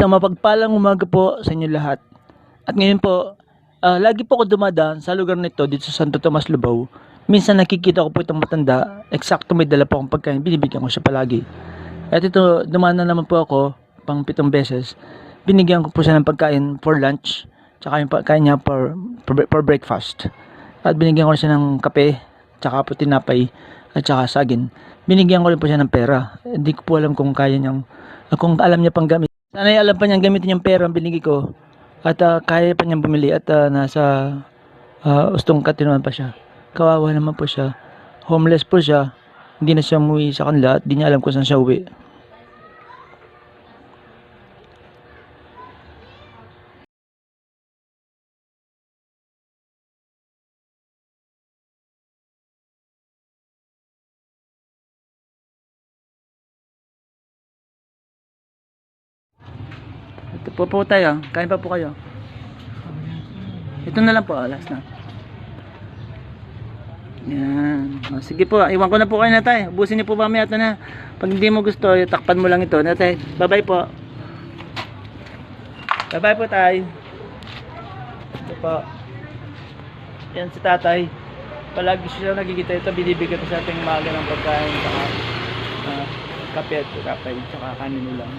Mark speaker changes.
Speaker 1: Isang mapagpalang umaga po sa inyo lahat. At ngayon po, ah, lagi po ako dumadaan sa lugar nito dito sa Santo Tomas, Lubao. Minsan nakikita ko po itong matanda, eksakto may dala po akong pagkain, binibigyan ko siya palagi. At ito, dumaan na naman po ako, pang pitong beses. Binigyan ko po siya ng pagkain for lunch, tsaka yung pagkain niya for, for, for breakfast. At binigyan ko siya ng kape, tsaka po tinapay, at tsaka saging. Binigyan ko rin po siya ng pera. Hindi ko po alam kung kaya niyang, kung alam niya pang gamit. Sana ay alam pa niyang gamitin yung pera ang binigay ko. At ah, kaya pa niyang bumili at ah, nasa ah, ustong katinuan pa siya. Kawawa naman po siya. Homeless po siya. Hindi na siya umuwi sa kanila at di niya alam kung saan siya uwi. Ito po po tayo. Kain pa po kayo. Ito na lang po. ah, Last na. Yan. O, sige po. Iwan ko na po kayo na tayo. Ubusin niyo po ba ito na. Pag hindi mo gusto, takpan mo lang ito. Na tayo. Bye-bye po. Bye-bye po tayo. Ito po. Yan si tatay. Palagi siya nagkikita ito. Binibigyan ko sa ating umaga ng pagkain. Saka uh, kape at kape. Saka kanin lang.